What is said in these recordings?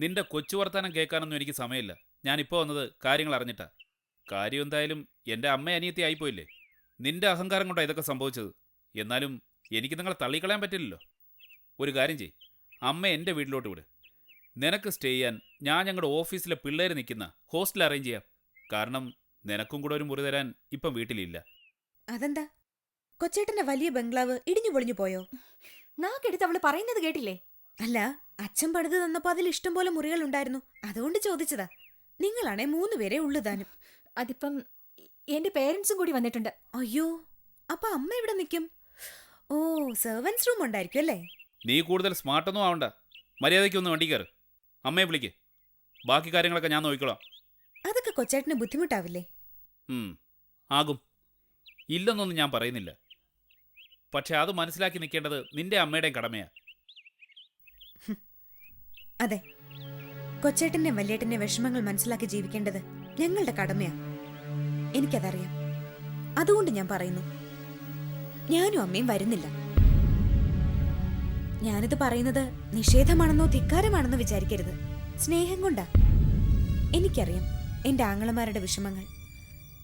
നിന്റെ കൊച്ചു വർത്താനം കേൾക്കാനൊന്നും എനിക്ക് സമയമില്ല. ഞാനിപ്പോൾ വന്നത് കാര്യങ്ങൾ അറിഞ്ഞിട്ടാ. കാര്യം എന്തായാലും എന്റെ അമ്മ അനിയത്തി ആയിപ്പോയില്ലേ? നിന്റെ അഹങ്കാരം കൊണ്ടാണ് ഇതൊക്കെ സംഭവിച്ചത്. എന്നാലും എനിക്ക് നിങ്ങളെ തള്ളിക്കളയാൻ പറ്റില്ലല്ലോ. ഒരു കാര്യം ചെയ് അമ്മ എന്റെ വീട്ടിലോട്ട് വിട്. നിനക്ക് സ്റ്റേ ചെയ്യാൻ ഞാൻ ഞങ്ങളുടെ ഓഫീസിലെ പിള്ളേർ നിൽക്കുന്ന ഹോസ്റ്റൽ അറേഞ്ച് ചെയ്യാം. കാരണം നിനക്കും കൂടെ ഒരു മുറി തരാൻ ഇപ്പം വീട്ടിലില്ല. അതെന്താ? കൊച്ചേട്ടന്റെ വലിയ ബംഗ്ലാവ് ഇടിഞ്ഞു പൊളിഞ്ഞു പോയോ? നാക്കെടുത്ത് അവൾ പറയുന്നത് കേട്ടില്ലേ? അല്ല അച്ഛൻ പണിത് തന്നപ്പോ അതിൽ ഇഷ്ടം പോലെ മുറികൾ ഉണ്ടായിരുന്നു. അതുകൊണ്ട് ചോദിച്ചതാ. നിങ്ങളാണേ മൂന്ന് പേരെ ഉള്ളുതാനും അതിപ്പം എന്റെ പേരൻസും കൂടി വന്നിട്ടുണ്ട്. അയ്യോ അപ്പൊ അമ്മ ഇവിടെ നിൽക്കും ഓ സെർവൻസ് റൂം ഉണ്ടായിരിക്കും അല്ലേ? നീ കൂടുതൽ സ്മാർട്ടൊന്നും ആവണ്ട. മര്യാദയ്ക്കൊന്ന് വണ്ടി കയറ്. അമ്മയെ വിളിക്ക്. ബാക്കി കാര്യങ്ങളൊക്കെ ഞാൻ നോക്കിക്കോളാം. അതൊക്കെ കൊച്ചേട്ടന് ബുദ്ധിമുട്ടാവില്ലേ? ഉം, ആകും. ഇല്ലെന്നൊന്നും ഞാൻ പറയുന്നില്ല. പക്ഷെ അത് മനസ്സിലാക്കി നിൽക്കേണ്ടത് നിന്റെ അമ്മയുടെയും കടമയാ. അതെ. കൊച്ചേട്ടന്റെ വല്യേട്ടന്റെ വിഷമങ്ങൾ മനസ്സിലാക്കി ജീവിക്കേണ്ടത് ഞങ്ങളുടെ കടമയാ. എനിക്കതറിയാം. അതുകൊണ്ട് ഞാൻ പറയുന്നു. ഞാനും അമ്മയും വരുന്നില്ല. ഞാനിത് പറയുന്നത് നിഷേധമാണെന്നോ ധിക്കാരമാണെന്നോ വിചാരിക്കരുത്. സ്നേഹം കൊണ്ടാ. എനിക്കറിയാം എന്റെ ആങ്ങളമാരുടെ വിഷമങ്ങൾ.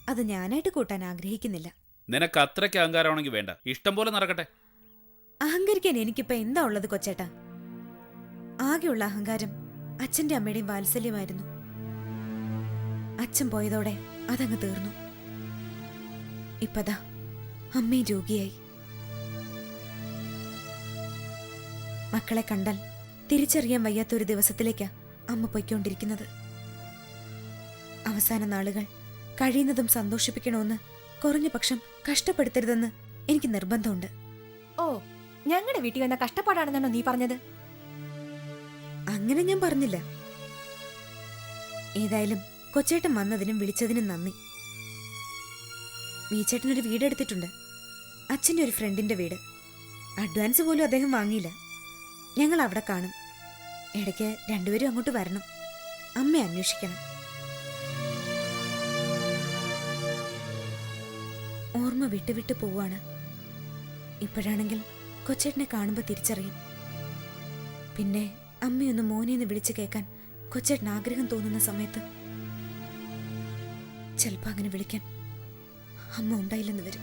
അത് ഞാനായിട്ട് കൂട്ടാൻ ആഗ്രഹിക്കുന്നില്ല. നിനക്ക് അത്രയ്ക്ക് അഹങ്കാരമാണെങ്കിൽ വേണ്ട. ഇഷ്ടം പോലെ നടക്കട്ടെ. അഹങ്കരിക്കാൻ എനിക്കിപ്പോ എന്താ ഉള്ളത് കൊച്ചേട്ടാ? ആകെയുള്ള അഹങ്കാരം അച്ഛന്റെ അമ്മയുടെയും വാത്സല്യമായിരുന്നു. അച്ഛൻ പോയതോടെ അതങ്ങ് തീർന്നു. ഇപ്പതാ അമ്മയും രോഗിയായി. മക്കളെ കണ്ടാൽ തിരിച്ചറിയാൻ വയ്യാത്തൊരു ദിവസത്തിലേക്കാ അമ്മ പൊയ്ക്കൊണ്ടിരിക്കുന്നത്. അവസാന നാളുകൾ കഴിയുന്നതും സന്തോഷിപ്പിക്കണമെന്ന് കുറഞ്ഞ പക്ഷം കഷ്ടപ്പെടുത്തരുതെന്ന് എനിക്ക് നിർബന്ധമുണ്ട്. ഓ ഞങ്ങളുടെ വീട്ടിൽ വന്ന കഷ്ടപ്പാടാണെന്നാണോ നീ പറഞ്ഞത്? അങ്ങനെ ഞാൻ പറഞ്ഞില്ല. ഏതായാലും കൊച്ചേട്ടൻ വന്നതിനും വിളിച്ചതിനും നന്ദി. വീച്ചേട്ടനൊരു വീടെടുത്തിട്ടുണ്ട് അച്ഛന്റെ ഒരു ഫ്രണ്ടിന്റെ വീട്. അഡ്വാൻസ് പോലും അദ്ദേഹം വാങ്ങിയില്ല. ഞങ്ങൾ അവിടെ കാണും. ഇടയ്ക്ക് രണ്ടുപേരും അങ്ങോട്ട് വരണം. അമ്മ അന്വേഷിക്കണം. ഓർമ്മ വിട്ടു വിട്ടു പോവാണ്. ഇപ്പോഴാണെങ്കിൽ കൊച്ചേട്ടനെ കാണുമ്പോൾ തിരിച്ചറിയും. പിന്നെ അമ്മയൊന്ന് മോനെന്ന് വിളിച്ചു കേൾക്കാൻ കൊച്ചേട്ടൻ ആഗ്രഹം തോന്നുന്ന സമയത്ത് ചിലപ്പോ അങ്ങനെ വിളിക്കാൻ അമ്മ ഉണ്ടായില്ലെന്ന് വരും.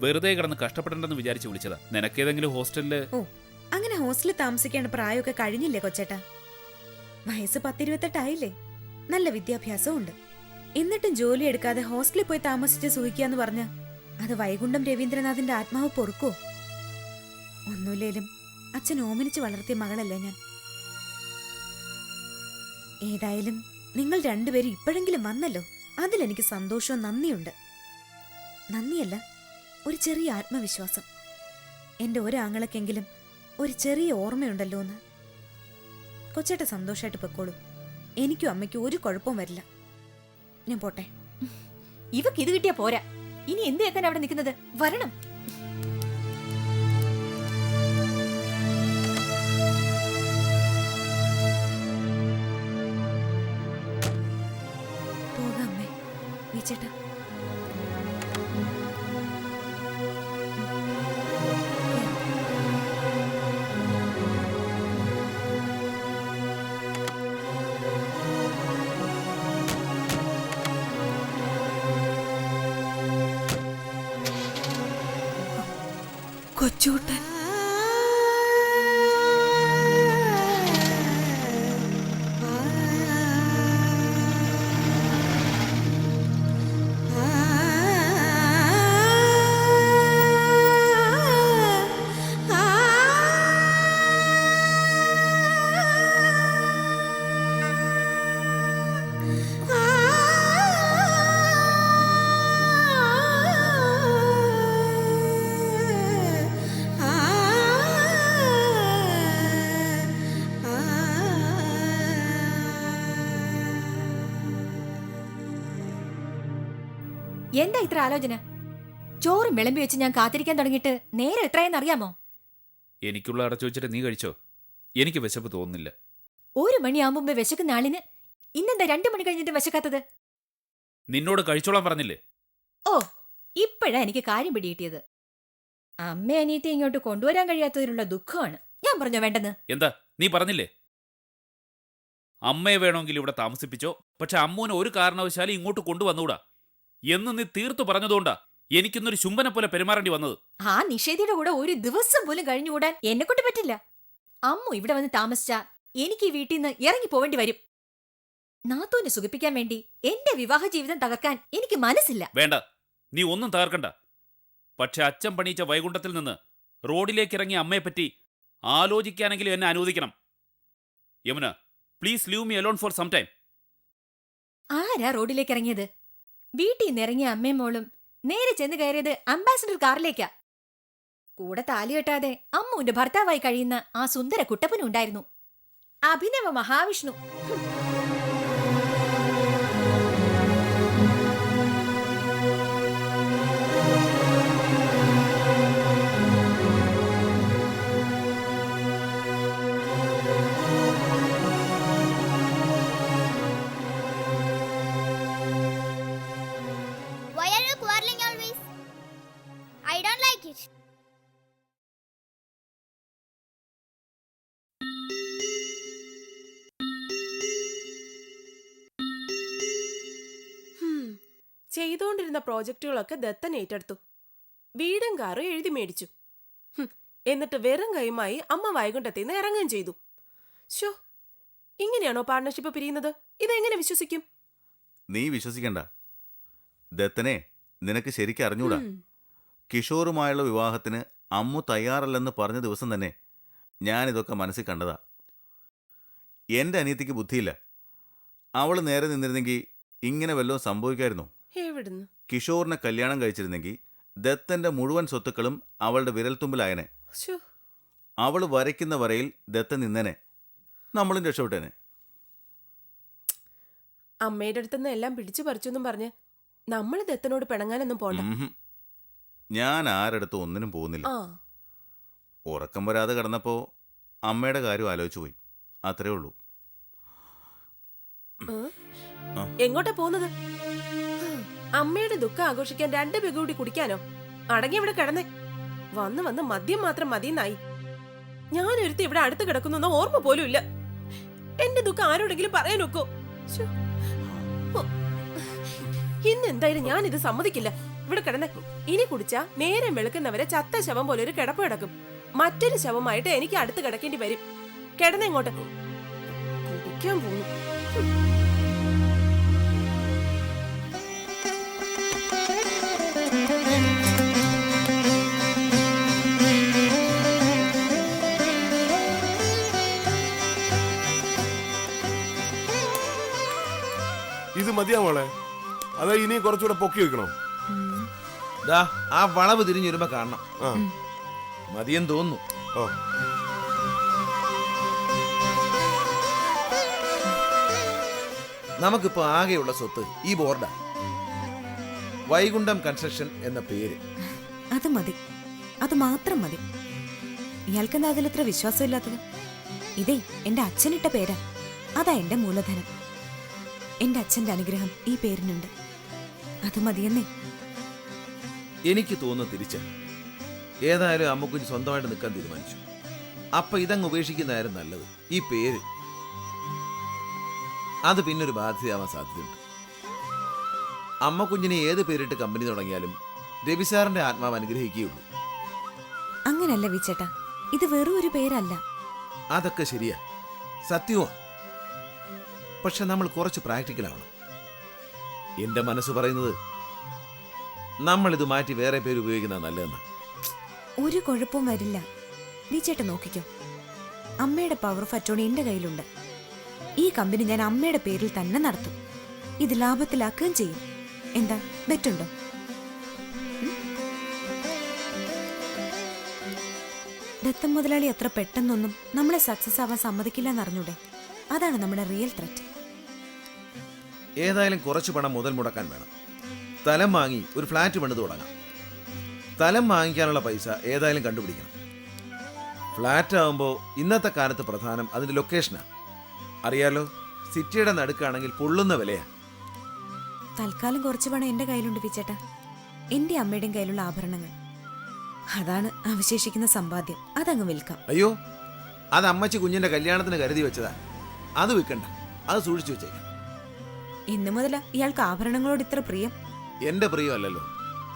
വെറുതെ കിടന്ന് കഷ്ടപ്പെടണ്ടെന്ന് വിചാരിച്ചു വിളിച്ചതാ. നിനക്കേതെങ്കിലും ഹോസ്റ്റലിൽ ഓ അങ്ങനെ ഹോസ്റ്റലിൽ താമസിക്കേണ്ട പ്രായമൊക്കെ കഴിഞ്ഞില്ലേ കൊച്ചേട്ടാ? വയസ്സ് പത്തിരുപത്തെട്ടായില്ലേ നല്ല വിദ്യാഭ്യാസവും ഉണ്ട് എന്നിട്ടും ജോലി എടുക്കാതെ ഹോസ്റ്റലിൽ പോയി താമസിച്ച് സൂഹിക്കാന്ന് പറഞ്ഞ അത് വൈകുണ്ഠം രവീന്ദ്രനാഥിന്റെ ആത്മാവ് പൊറുക്കോ? ഒന്നുമില്ലേലും അച്ഛൻ ഓമനിച്ച് വളർത്തിയ മകളല്ലേ ഞാൻ. ഏതായാലും നിങ്ങൾ രണ്ടുപേരും ഇപ്പോഴെങ്കിലും വന്നല്ലോ. അതിലെനിക്ക് സന്തോഷവും നന്ദിയുണ്ട്. നന്ദിയല്ല ഒരു ചെറിയ ആത്മവിശ്വാസം. എന്റെ ഒരാങ്ങളക്കെങ്കിലും ഒരു ചെറിയ ഓർമ്മയുണ്ടല്ലോ എന്ന്. കൊച്ചേട്ട സന്തോഷമായിട്ട് പൊക്കോളൂ. എനിക്കും അമ്മയ്ക്കും ഒരു കുഴപ്പവും വരില്ല. ഞാൻ പോട്ടെ. ഇവക്ക് ഇത് കിട്ടിയാ പോരാ. ഇനി എന്ത് കേൾക്കാൻ അവിടെ നിൽക്കുന്നത്? വരണം. പോകാം അമ്മേ. എന്താ ഇത്ര ആലോചന? ചോറും വിളമ്പി വെച്ച് ഞാൻ കാത്തിരിക്കാൻ തുടങ്ങിയിട്ട് നേരെ എത്രയെന്ന് അറിയാമോ? എനിക്കുള്ള അടച്ചു വെച്ചിട്ട് നീ കഴിച്ചോ? എനിക്ക് വിശപ്പ് തോന്നുന്നില്ല. ഒരു മണിയാകുമ്പോ വിശക്കുന്ന ആളിന് ഇന്നെന്താ രണ്ടു മണി കഴിഞ്ഞിട്ട് വിശക്കാത്തത്? നിന്നോട് കഴിച്ചോളാൻ പറഞ്ഞില്ലേ? ഓ ഇപ്പോഴാ എനിക്ക് കാര്യം പിടികിട്ടിയത്. അമ്മ അനിയത്തെ ഇങ്ങോട്ട് കൊണ്ടുവരാൻ കഴിയാത്തതിലുള്ള ദുഃഖമാണ്. ഞാൻ പറഞ്ഞോ വേണ്ടെന്ന്? എന്താ? നീ പറഞ്ഞില്ലേ? അമ്മയെ വേണമെങ്കിൽ ഇവിടെ താമസിപ്പിച്ചോ പക്ഷെ അമ്മൂനെ ഒരു കാരണവശാലും ഇങ്ങോട്ട് കൊണ്ടുവന്നുകൂടാ എന്ന് നീ തീർത്തു പറഞ്ഞതുകൊണ്ടാ എനിക്കിന്നൊരു ശുംഭനെ പോലെ പെരുമാറേണ്ടി വന്നത്. ആ നിഷേധിയുടെ കൂടെ ഒരു ദിവസം പോലും കഴിഞ്ഞുകൂടാൻ എന്നെ കൊണ്ട് പറ്റില്ല. അമ്മു ഇവിടെ വന്ന് താമസിച്ചാ എനിക്ക് ഈ വീട്ടിൽ നിന്ന് ഇറങ്ങി പോവേണ്ടി വരും. നാത്തൂനെ സുഖിപ്പിക്കാൻ വേണ്ടി എന്റെ വിവാഹ ജീവിതം തകർക്കാൻ എനിക്ക് മനസ്സില്ല. വേണ്ട നീ ഒന്നും തകർക്കണ്ട. പക്ഷെ അച്ഛൻ പണിയിച്ച വൈകുണ്ഠത്തിൽ നിന്ന് റോഡിലേക്ക് ഇറങ്ങിയ അമ്മയെപ്പറ്റി ആലോചിക്കാനെങ്കിലും എന്നെ അനുവദിക്കണം. Yamuna please leave me alone for some time ആരാ റോഡിലേക്ക് ഇറങ്ങിയത് വീട്ടിൽ നിന്നിറങ്ങിയ അമ്മയും മോളും നേരെ ചെന്ന് കയറിയത് അംബാസഡർ കാറിലേക്കാ. കൂടെ താലി കെട്ടാതെ അമ്മുവിന്റെ ഭർത്താവായി കഴിയുന്ന ആ സുന്ദര കുട്ടപ്പനുണ്ടായിരുന്നു അഭിനവ മഹാവിഷ്ണു. ചെയ്തുകൊണ്ടിരുന്ന പ്രോജക്റ്റുകളൊക്കെ ദത്തൻ ഏറ്റെടുത്തു. വീടും കാറും എഴുതി മേടിച്ചു. എന്നിട്ട് വെറും കൈയുമായി അമ്മ വൈകുണ്ഠത്തിൽ നിന്ന് ഇറങ്ങുകയും ചെയ്തു. ഷോ ഇങ്ങനെയാണോ പാർട്ണർഷിപ്പ് പിരിയുന്നത്? ഇതെങ്ങനെ വിശ്വസിക്കും? നീ വിശ്വസിക്കണ്ട. ദത്തനെ നിനക്ക് ശരിക്കും അറിഞ്ഞൂടാ. കിഷോറുമായുള്ള വിവാഹത്തിന് അമ്മു തയ്യാറല്ലെന്ന് പറഞ്ഞ ദിവസം തന്നെ ഞാനിതൊക്കെ മനസ്സിൽ കണ്ടതാ. എന്റെ അനിയത്തിക്ക് ബുദ്ധിയില്ല. അവൾ നേരെ നിന്നിരുന്നെങ്കിൽ ഇങ്ങനെ വല്ലതും സംഭവിക്കായിരുന്നു? എവിടുന്ന്? കിഷോറിനെ കല്യാണം കഴിച്ചിരുന്നെങ്കിൽ ദത്തന്റെ മുഴുവൻ സ്വത്തുക്കളും അവളുടെ വിരൽത്തുമ്പിലായനെ. അവൾ വരയ്ക്കുന്ന വരയിൽ ദത്തൻ നിന്നനെ. നമ്മളും രക്ഷപ്പെട്ടേനെ. അമ്മയുടെ അടുത്തുനിന്ന് എല്ലാം പിടിച്ചു പറിച്ചു എന്നും പറഞ്ഞ് നമ്മൾ ദത്തനോട് പിണങ്ങാനൊന്നും പോണ്ട. ഉംഹും. ഞാൻ ആരടുത്തും ഒന്നിനും പോകുന്നില്ല. ആ. ഉറക്കം വരാതെ കിടന്നപ്പോ അമ്മയുടെ കാര്യം ആലോചിച്ചു പോയി. അത്രേ ഉള്ളൂ. ഏ? എങ്ങോട്ടാ പോകുന്നത്? അമ്മയുടെ ദുഃഖം ആഘോഷിക്കാൻ രണ്ട് പെഗ് കൂടി കുടിക്കാനോ? അടങ്ങി ഇവിടെ കിടന്നേ. വന്ന് വന്ന് മദ്യം മാത്രം മതിയെന്നായി. ഞാൻ ഒരുത്തി ഇവിടെ അടുത്ത് കിടക്കുന്ന ഓർമ്മ പോലും ഇല്ല. എന്റെ ദുഃഖം ആരോടെങ്കിലും പറയാൻ ഒക്കോ. ഇന്ന് എന്തായാലും ഞാൻ ഇത് സമ്മതിക്കില്ല. ഇവിടെ കിടന്നേ. ഇനി കുടിച്ചാ നേരം വെളുക്കുന്നവരെ ചത്ത ശവം പോലെ ഒരു കിടപ്പ് കിടക്കും. മറ്റൊരു ശവമായിട്ട് എനിക്ക് അടുത്ത് കിടക്കേണ്ടി വരും. കിടന്നെങ്ങോട്ട് കുടിക്കാൻ പോകുന്നു ഇത് മതിയാ മോളെ. അതാ ഇനി കുറച്ചുകൂടെ പൊക്കി വെക്കണോ? ദാ ആ വളവ് തിരിഞ്ഞു വരുമ്പോ കാണണം. ആ. മതിയെന്ന് തോന്നുന്നു. ഓ. നമുക്കിപ്പോ ആകെയുള്ള സ്വത്ത് ഈ ബോർഡാ. വൈകുണ്ഠം കൺസ്ട്രക്ഷൻ എന്ന പേര്. അത് മതി. അത് മാത്രം മതി. ഇയാൾക്കെന്താ അതിലിത്ര വിശ്വാസമില്ലാത്തത്? ഇതേ എന്റെ അച്ഛനിട്ട പേരാ. അതാ എന്റെ മൂലധനം. എന്റെ അച്ഛന്റെ അനുഗ്രഹം ഈ പേരിനുണ്ട്. അത് മതിയെന്നേ. എനിക്ക് തോന്നുന്നു തിരിച്ച. ഏതായാലും അമ്മക്കുഞ്ഞ് സ്വന്തമായിട്ട് നിൽക്കാൻ തീരുമാനിച്ചു. അപ്പൊ ഇതങ്ങ് ഉപേക്ഷിക്കുന്നതായിരുന്നു നല്ലത്. ഈ പേര്. അത് പിന്നൊരു ബാധ്യതയാവാൻ സാധ്യതയുണ്ട്. അമ്മ കുഞ്ഞിനെ ഏത് പേരിട്ട് കമ്പനി തുടങ്ങിയാലും രവിസാറിന്റെ ആത്മാവ് അനുഗ്രഹിക്കുകയുള്ളൂ അങ്ങനല്ല വിച്ചേട്ടാ. ഇത് വെറും ഒരു പേരല്ല. അതൊക്കെ ശരിയാ. സത്യവുമാ. പക്ഷെ നമ്മൾ കുറച്ച് പ്രാക്ടിക്കൽ ആവണം എന്റെ മനസ്സ് പറയുന്നത് നമ്മൾ ഇത് മാറ്റി വേറെ പേര് ഉപയോഗിക്കുന്ന നല്ലതെന്ന്. ഒരു കുഴപ്പവും വരില്ല. നീ ചേട്ടൻ നോക്കിക്കോ. അമ്മയുടെ പവർ ഓഫ് അറ്റോണി എന്റെ കയ്യിലുണ്ട്. ഈ കമ്പനി ഞാൻ അമ്മയുടെ പേരിൽ തന്നെ നടത്തും. ഇത് ലാഭത്തിലാക്കുകയും ചെയ്യും. എന്താ? ബെറ്റുണ്ടോ? ദത്തം മുതലാളി അത്ര പെട്ടെന്നൊന്നും നമ്മളെ സക്സസ് ആവാൻ സമ്മതിക്കില്ല എന്നറിഞ്ഞൂടെ? അതാണ് നമ്മുടെ റിയൽ ത്രെറ്റ് ഏതായാലും കുറച്ച് പണം മുതൽ മുടക്കാൻ വേണം. തലം വാങ്ങി ഒരു ഫ്ലാറ്റ് പണിത് തുടങ്ങാം. തലം വാങ്ങിക്കാനുള്ള പൈസ ഏതായാലും കണ്ടുപിടിക്കണം. ഫ്ലാറ്റ് ആകുമ്പോൾ ഇന്നത്തെ കാലത്ത് പ്രധാനം അതിന്റെ ലൊക്കേഷനാണ് അറിയാലോ? സിറ്റിയുടെ നടുക്കാണെങ്കിൽ പൊള്ളുന്ന വിലയാ. തൽക്കാലം കുറച്ച് പണം എന്റെ കയ്യിലുണ്ട് വിച്ചേട്ടാ എന്റെ അമ്മയുടെയും കയ്യിലുള്ള ആഭരണങ്ങൾ. അതാണ് അവശേഷിക്കുന്ന സമ്പാദ്യം. അതങ്ങ് വിൽക്കാം. അയ്യോ അത് അമ്മച്ചി കുഞ്ഞിന്റെ കല്യാണത്തിന് കരുതി വെച്ചതാ. അത് വിൽക്കണ്ട. അത് സൂക്ഷിച്ചു വെച്ചേക്കാം. ഇന്നു മുതലാ ഇയാൾക്ക് ആഭരണങ്ങളോട് ഇത്ര പ്രിയം? എന്റെ പ്രിയമല്ലല്ലോ.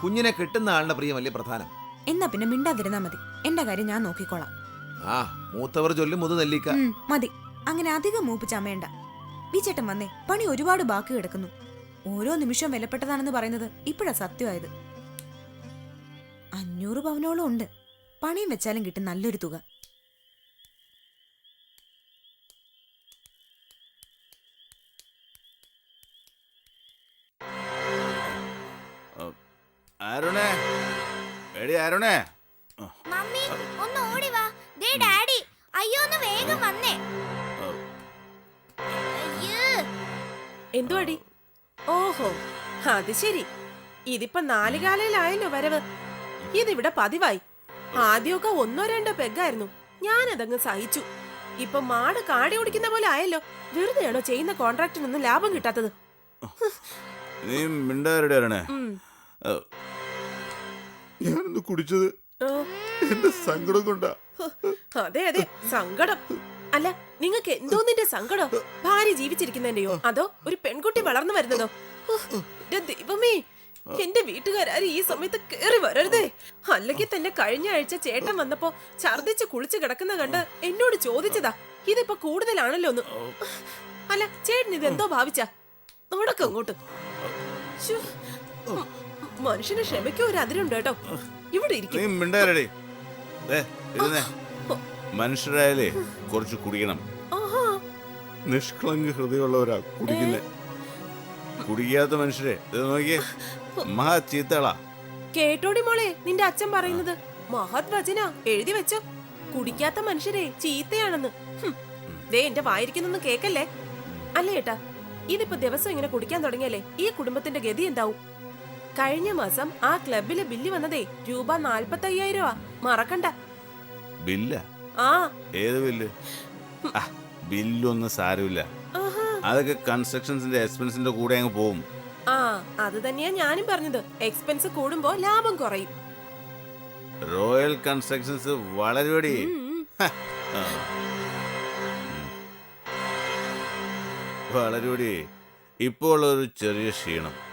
കുഞ്ഞിനെ കിട്ടുന്ന ആളുടെ പ്രിയമല്ലേ പ്രധാനം. എന്നാ പിന്നെ മിണ്ടാതിരുന്നാ മതി. എന്റെ കാര്യം ഞാൻ നോക്കിക്കോളാം. ആ മൂത്തവർ ചൊല്ലും മുതു നെല്ലിക്ക. ഉം, മതി. അങ്ങനെ അധികം മൂപ്പ് ചമയണ്ട വിചേട്ടൻ വന്നേ പണി ഒരുപാട് ബാക്കി കിടക്കുന്നു. ഓരോ നിമിഷവും വിലപ്പെട്ടതാണെന്ന് പറയുന്നത് ഇപ്പോഴാ സത്യമായത്. അഞ്ഞൂറ് പവനോളം ഉണ്ട്. പണിയും വെച്ചാലും കിട്ടും നല്ലൊരു തുക. അരുണേ. എടി അരുണേ. മമ്മി ഒന്ന് ഓടി വാ. ദേ ഡാഡി. അയ്യോ ഒന്ന് വേഗം വന്നേ. അയ്യേ. എന്തുവാടി? ഓഹോ അത് ശരി. ഇതിപ്പോ നാലുകാലയിലായല്ലോ വരവ്. ഇതിവിടെ പതിവായി. ആദ്യമൊക്കെ ഒന്നോ രണ്ടോ പെഗ്ഗായിരുന്നു ഞാനതങ്ങ് സഹിച്ചു. ഇപ്പൊ മാട് കാടി ഓടിക്കുന്ന പോലെ ആയല്ലോ. വെറുതെയാണോ ചെയ്യുന്ന കോൺട്രാക്ടിനൊന്നും ലാഭം കിട്ടാത്തത്? നീ മിണ്ടാരുടെ അരുണേ. ഉം. ഞാനൊന്ന് കുടിച്ചത്. എന്റെ സങ്കടം കൊണ്ടാ. അതെ അതെ സങ്കടം. അല്ല നിങ്ങൾക്ക് എന്തോന്നിന്റെ സങ്കടം? ഭാര്യ ജീവിച്ചിരിക്കുന്നതിന്റെയോ? അതോ ഒരു പെൺകുട്ടി വളർന്നു വരുന്നതോ? ദൈവമേ എന്റെ വീട്ടുകാരും ഈ സമയത്ത് കേറി വരരുതേ. അല്ലെങ്കിൽ തന്നെ കഴിഞ്ഞ ആഴ്ച ചേട്ടൻ വന്നപ്പോ ഛർദിച്ച് കുളിച്ച് കിടക്കുന്ന കണ്ട് എന്നോട് ചോദിച്ചതാ. ഇതിപ്പോ കൂടുതലാണല്ലോ ഒന്ന് അല്ല ചേട്ടൻ ഇത് എന്തോ ഭാവിച്ച? നോടൊക്കെ അങ്ങോട്ട്. മനുഷ്യന് ക്ഷമയ്ക്ക് ഒരു അതിരുണ്ട് കേട്ടോ. ഇവിടെ നീ ഇരിക്കും മിണ്ടാരടി ഇരുന്നേ. മനുഷ്യരായാലേ കുറച്ച് കുടിക്കണം. ആഹാ. ഹൃദയമുള്ള ഹൃദയമുള്ളവരാ കുടിക്കുന്നേ. കുടിക്കാത്ത മനുഷ്യരെ ഇത് നോക്കിയേ. മഹാ ചീത്തളാ. കേട്ടോടി മോളെ നിന്റെ അച്ഛൻ പറയുന്നത്. മഹത് വചന എഴുതി വെച്ചോ. കുടിക്കാത്ത മനുഷ്യരെ ചീത്തയാണെന്ന്. ഹും. ദേ എന്റെ വായിരിക്കുന്നൊന്നും കേക്കല്ലേ? അല്ലേ ഏട്ടാ ഇതിപ്പോ ദിവസം ഇങ്ങനെ കുടിക്കാൻ തുടങ്ങിയല്ലേ ഈ കുടുംബത്തിന്റെ ഗതി എന്താവും? കഴിഞ്ഞ മാസം ആ ക്ലബിലെ ബില്ല് വന്നതേ രൂപ നാൽപ്പത്തി അയ്യായിരം മറക്കണ്ട. ബില്ല്? ആ. ഏത് ബില്ല്? ബില്ലൊന്നും സാരമില്ല. അതൊക്കെ കൺസ്ട്രക്ഷൻസിന്റെ എക്സ്പെൻസിന്റെ കൂടെ അങ്ങ് പോവും. ആ അത് തന്നെയാ ഞാനും പറഞ്ഞത്. എക്സ്പെൻസ് കൂടുമ്പോ ലാഭം കുറയും. റോയൽ കൺസ്ട്രക്ഷൻസ് വളരെ വളരെ ഇപ്പോൾ ഒരു ചെറിയ ക്ഷീണം.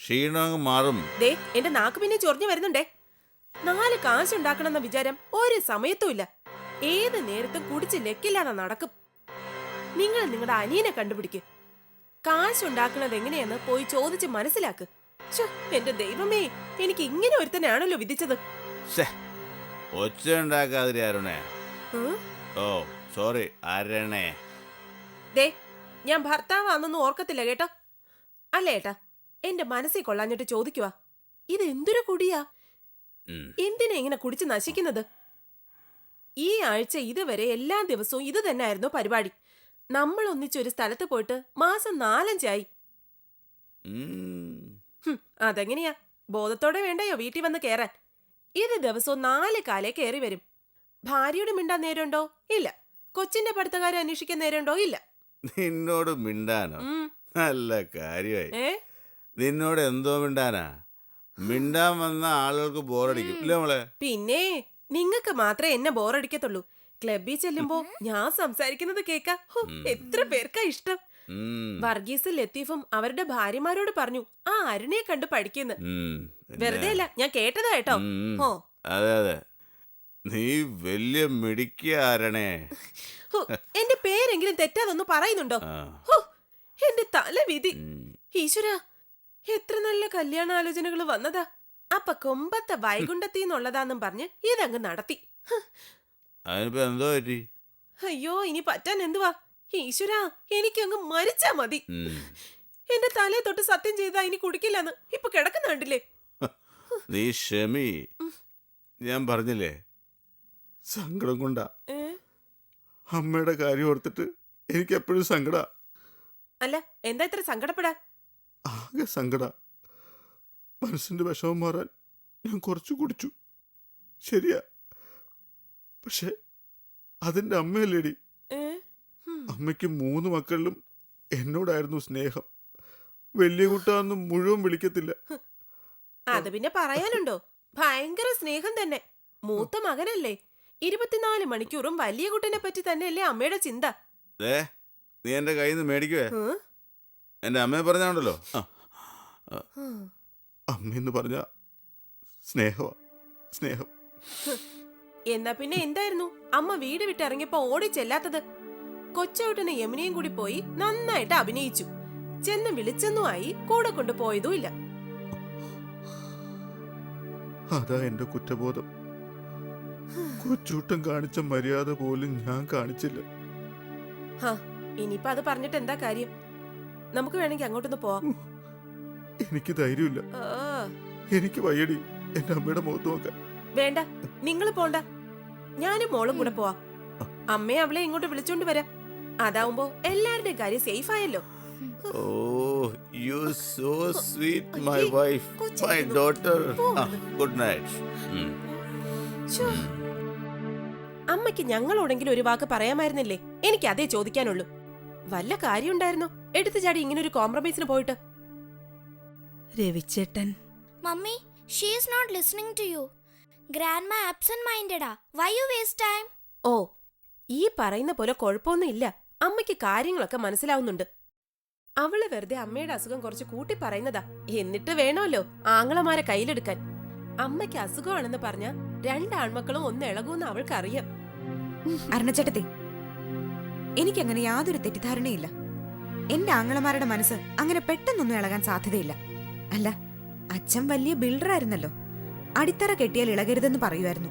ക്ഷീണം മാറും. ദേ എന്റെ നാക്ക് പിന്നെ ചൊറിഞ്ഞു വരുന്നുണ്ടേ. നാല് കാശുണ്ടാക്കണമെന്ന വിചാരം ഒരു സമയത്തും ഇല്ല. ഏത് നേരത്തും കുടിച്ച് ലെക്കില്ലാതെ നടക്കും. നിങ്ങൾ നിങ്ങളുടെ അനിയനെ കണ്ടുപിടിക്ക്. കാശുണ്ടാക്കുന്നത് എങ്ങനെയെന്ന് പോയി ചോദിച്ച് മനസ്സിലാക്ക്. എന്റെ ദൈവമേ എനിക്ക് ഇങ്ങനെ ഒരുത്തനാണല്ലോ വിധിച്ചത്. ഒച്ച ഉണ്ടാക്കാതിരി അരുണേ. ഓ സോറി അരണേ. ദേ ഞാൻ ഭർത്താവാന്നൊന്നും ഓർക്കത്തില്ല കേട്ടോ. അല്ല ഏട്ടാ? എന്റെ മനസ്സിൽ കൊള്ളാഞ്ഞിട്ട് ചോദിക്കുവാ ഇത് എന്തൊരു കുടിയാ? എന്തിനെ ഇങ്ങനെ കുടിച്ച് നശിക്കുന്നത്? ഈ ആഴ്ച ഇതുവരെ എല്ലാ ദിവസവും ഇത് തന്നെയായിരുന്നു പരിപാടി. നമ്മൾ ഒന്നിച്ചൊരു സ്ഥലത്ത് പോയിട്ട് മാസം നാലഞ്ചായി. അതെങ്ങനെയാ? ബോധത്തോടെ വേണ്ടയോ വീട്ടിൽ വന്ന് കേറാൻ? ഇത് ദിവസവും നാല് കാലേ കയറി വരും. ഭാര്യയോട് മിണ്ടാൻ നേരമുണ്ടോ? ഇല്ല. കൊച്ചിന്റെ പഠിത്തക്കാരെ അന്വേഷിക്കാൻ നേരമുണ്ടോ? ഇല്ല. നിന്നോട് മിണ്ടാനോ? നല്ല കാര്യമായി. ഏ? നിന്നോട് എന്തോ മിണ്ടാനാ? മിണ്ടാൻ വന്ന ആളുകൾക്ക് ബോറടിക്കും. ഇല്ലേ മോളെ? പിന്നെ നിങ്ങൾക്ക് മാത്രമേ എന്നെ ബോറടിക്കത്തുള്ളൂ. ക്ലബിൽ ചെല്ലുമ്പോ ഞാൻ സംസാരിക്കുന്നത് കേക്കാ. ഹോ, എത്ര പേർക്കാ ഇഷ്ടം? ഉം. വർഗീസും ലത്തീഫും അവരുടെ ഭാര്യമാരോട് പറഞ്ഞു ആ അരുണയെ കണ്ട് പഠിക്കുന്നു. ഉം. പിന്നെ- വെറുതെ അല്ല ഞാൻ കേട്ടതാ കേട്ടോ. ഉം. ഓ അതെ അതെ. നീ വലിയ മിടിക്കണേ ഹോ, എന്റെ പേരെങ്കിലും തെറ്റാതൊന്ന് പറയുന്നുണ്ടോ. ഹോ, എന്റെ തല വിധി ഈശ്വര എത്ര നല്ല കല്യാണാലോചനകൾ വന്നതാ. അപ്പൊ കൊമ്പത്തെ വൈകുണ്ഠത്തിന്നുള്ളതാന്നും പറഞ്ഞ് ഇതങ്ങ് നടത്തി. അയ്യോ ഇനി പറ്റാൻ എന്തുവാ? ഈശ്വര എനിക്കങ്ങ് മരിച്ചാ മതി. എന്റെ തലയെ തൊട്ട് സത്യം ചെയ്താ ഇനി കുടിക്കില്ലെന്ന് ഇപ്പൊ കിടക്കുന്ന കണ്ടില്ലേ നീ ക്ഷമി. ഞാൻ പറഞ്ഞില്ലേ? സങ്കടം കൊണ്ടാ? അമ്മയുടെ കാര്യം ഓർത്തിട്ട് എനിക്ക് എപ്പോഴും സങ്കട. അല്ല എന്താ ഇത്ര സങ്കടപ്പെടാ ആകെ സങ്കട. മനസ്സിന്റെ വിഷമം മാറാൻ ഞാൻ കുറച്ച് കുടിച്ചു. ശരിയാ. പക്ഷെ അതിന്റെ അമ്മയല്ലേടി? അമ്മയ്ക്ക് മൂന്ന് മക്കളിലും എന്നോടായിരുന്നു സ്നേഹം. വലിയ കുട്ടാന്നും മുഴുവൻ വിളിക്കത്തില്ല. അത് പിന്നെ പറയാനുണ്ടോ? ഭയങ്കര സ്നേഹം തന്നെ. മൂത്ത മകനല്ലേ. ഇരുപത്തിനാല് മണിക്കൂറും വലിയ കുട്ടനെ പറ്റി തന്നെയല്ലേ അമ്മയുടെ ചിന്ത. നീ എന്റെ കയ്യിൽ നിന്ന് മേടിക്കുവേ? എന്റെ അമ്മയെ പറഞ്ഞാണ്ടല്ലോ ഉം. അമ്മയെന്ന് പറഞ്ഞ സ്നേഹമാ സ്നേഹം. എന്നാ പിന്നെ എന്തായിരുന്നു? അമ്മ വീട് വിട്ടിറങ്ങിയപ്പോ ഓടി ചെല്ലാത്തത്. കൊച്ചോട്ടന് യമുനയും കൂടി പോയി നന്നായിട്ട് അഭിനയിച്ചു. ചെന്ന് വിളിച്ചെന്നുമായി കൂടെ കൊണ്ടുപോയതും ഇല്ല അതാ എന്റെ കുറ്റബോധം. കൊച്ചൂട്ടൻ കാണിച്ച മര്യാദ പോലും ഞാൻ കാണിച്ചില്ല. ഇനിയിപ്പോ അത് പറഞ്ഞിട്ട് എന്താ കാര്യം? നമുക്ക് വേണമെങ്കിൽ അങ്ങോട്ടൊന്ന് പോവാം. എനിക്ക് ധൈര്യമില്ല. ആ, എനിക്ക് വയ്യടി. എന്റെ അമ്മയുടെ മുഖത്ത് നോക്കാൻ. വേണ്ട. നിങ്ങൾ പോണ്ട. ഞാനും മോളും കൂടെ പോവാ. അമ്മയെ അവളെ ഇങ്ങോട്ട് വിളിച്ചോണ്ട് വരാം. അതാവുമ്പോ എല്ലാരുടെയും കാര്യം സേഫ് ആയല്ലോ. ഓ you so sweet my wife my daughter good night അമ്മയ്ക്ക് ഞങ്ങളോടെങ്കിലും ഒരു വാക്ക് പറയാമായിരുന്നില്ലേ? എനിക്ക് അതേ ചോദിക്കാനുള്ളൂ. വല്ല കാര്യമുണ്ടായിരുന്നോ? എടുത്തു ചാടി ഇങ്ങനെ ഒരു കോംപ്രമൈസിന് പോയിട്ട്. രവിച്ചേട്ടൻ. Mummy she is not listening to you grandma absent മൈൻഡഡാ why you waste time oh ഈ പറയുന്ന പോലെ കുഴപ്പമൊന്നും ഇല്ല അമ്മയ്ക്ക് കാര്യങ്ങളൊക്കെ മനസ്സിലാവുന്നുണ്ട്. അവൾ വെറുതെ അമ്മയുടെ അസുഖം കുറച്ച് കൂട്ടി പറയുന്നതാ. എന്നിട്ട് വേണമല്ലോ ആങ്ങളമാരെ കയ്യിലെടുക്കാൻ. അമ്മയ്ക്ക് അസുഖമാണെന്ന് പറഞ്ഞ രണ്ടാൺമക്കളും ഒന്ന് ഇളകുമെന്ന് അവൾക്കറിയാം. അരുണച്ചേട്ടത്തി എനിക്കങ്ങനെ യാതൊരു തെറ്റിദ്ധാരണയില്ല. എന്റെ ആങ്ങളമാരുടെ മനസ്സ് അങ്ങനെ പെട്ടെന്നൊന്നും ഇളകാൻ സാധ്യതയില്ല. അല്ല അച്ഛൻ വലിയ ബിൽഡറായിരുന്നല്ലോ. അടിത്തറ കെട്ടിയാൽ ഇളകരുതെന്ന് പറയുമായിരുന്നു.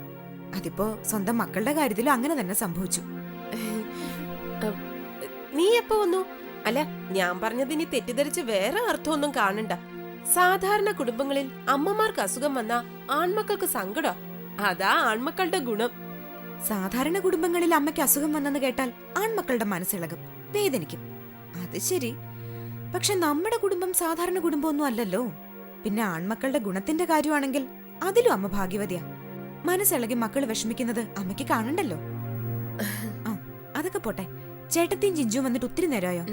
അതിപ്പോ സ്വന്തം മക്കളുടെ കാര്യത്തിലും അങ്ങനെ തന്നെ സംഭവിച്ചു. നീ എപ്പോ വന്നു? അല്ല ഞാൻ പറഞ്ഞത് പറഞ്ഞതിനി തെറ്റിദ്ധരിച്ച് വേറെ അർത്ഥമൊന്നും കാണണ്ട. സാധാരണ കുടുംബങ്ങളിൽ അമ്മമാർക്ക് അസുഖം വന്ന ആൺമക്കൾക്ക് സങ്കടം. അതാ ആൺമക്കളുടെ ഗുണം. സാധാരണ കുടുംബങ്ങളിൽ അമ്മയ്ക്ക് അസുഖം വന്നെന്ന് കേട്ടാൽ ആൺമക്കളുടെ മനസ്സിളകും വേദനിക്കും. അത് ശരി. പക്ഷെ നമ്മുടെ കുടുംബം സാധാരണ കുടുംബമൊന്നും അല്ലല്ലോ. പിന്നെ ആൺമക്കളുടെ ഗുണത്തിന്റെ കാര്യമാണെങ്കിൽ അതിലും അമ്മ ഭാഗ്യവതിയാ. മനസ്സിളകി മക്കൾ വിഷമിക്കുന്നത് അമ്മയ്ക്ക് കാണണ്ടല്ലോ. ആ അതൊക്കെ പോട്ടെ. ചേട്ടത്തിയും ജിഞ്ചും വന്നിട്ട് ഒത്തിരി നേരമായോ?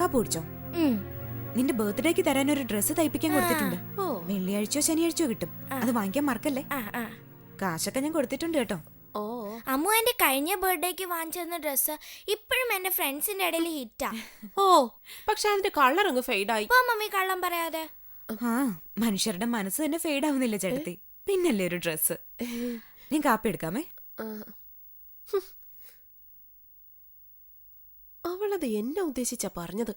കാപ്പ് കുടിച്ചോ? നിന്റെ ബർത്ത്ഡേക്ക് തരാൻ ഒരു ഡ്രസ്സ് തയ്പ്പിക്കാൻ കൊടുത്തിട്ടുണ്ട്. വെള്ളിയാഴ്ചയോ ശനിയാഴ്ചയോ കിട്ടും. അത് വാങ്ങിക്കാൻ മറക്കല്ലേ? കാശൊക്കെ ഞാൻ കൊടുത്തിട്ടുണ്ട് കേട്ടോ. ഓ. അമ്മു എന്റെ കഴിഞ്ഞ ബർത്ത്ഡേക്ക് വാങ്ങിച്ചിരുന്ന ഡ്രസ് ഇപ്പോഴും എന്റെ ഫ്രണ്ട്സിന്റെ ഇടയിൽ ഹിറ്റാ ഓ പക്ഷെ അതിന്റെ കളർ അങ്ങ് ഫെയ്ഡായി ഇപ്പൊ മമ്മി കള്ളം പറയാതെ? ആ മനുഷ്യരുടെ മനസ്സ് തന്നെ ഫെയ്ഡ് ആവുന്നില്ല ചേട്ടത്തി? പിന്നല്ലേ ഒരു ഡ്രസ് നീ കാപ്പി എടുക്കാമേ? അവളത് എന്നെ ഉദ്ദേശിച്ച പറഞ്ഞത്?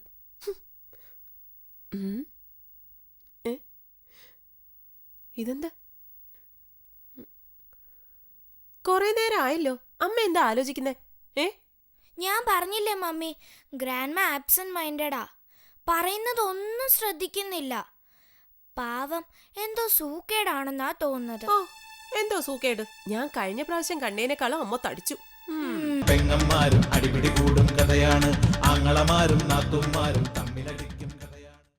ഇതെന്താ? കൊറേ നേരം ആയല്ലോ അമ്മ എന്താ ആലോചിക്കുന്നേ? ഏ? ഞാൻ പറഞ്ഞില്ലേ മമ്മി ഗ്രാൻഡ് മ ആബ്സെന്റ് മൈൻഡഡാ. പറയുന്നതൊന്നും ശ്രദ്ധിക്കുന്നില്ല. പാവം എന്തോ സൂക്കേടാണെന്നാ തോന്നുന്നത്. ഓ എന്തോ സൂക്കേട്. ഞാൻ കഴിഞ്ഞ പ്രാവശ്യം കണ്ടേനേക്കാളും അമ്മ തടിച്ചു. പെങ്ങന്മാരും അടിപിടി കൂടും കഥയാണ്. ആങ്ങളമാരും നാത്തുമാരും തമ്മിൽ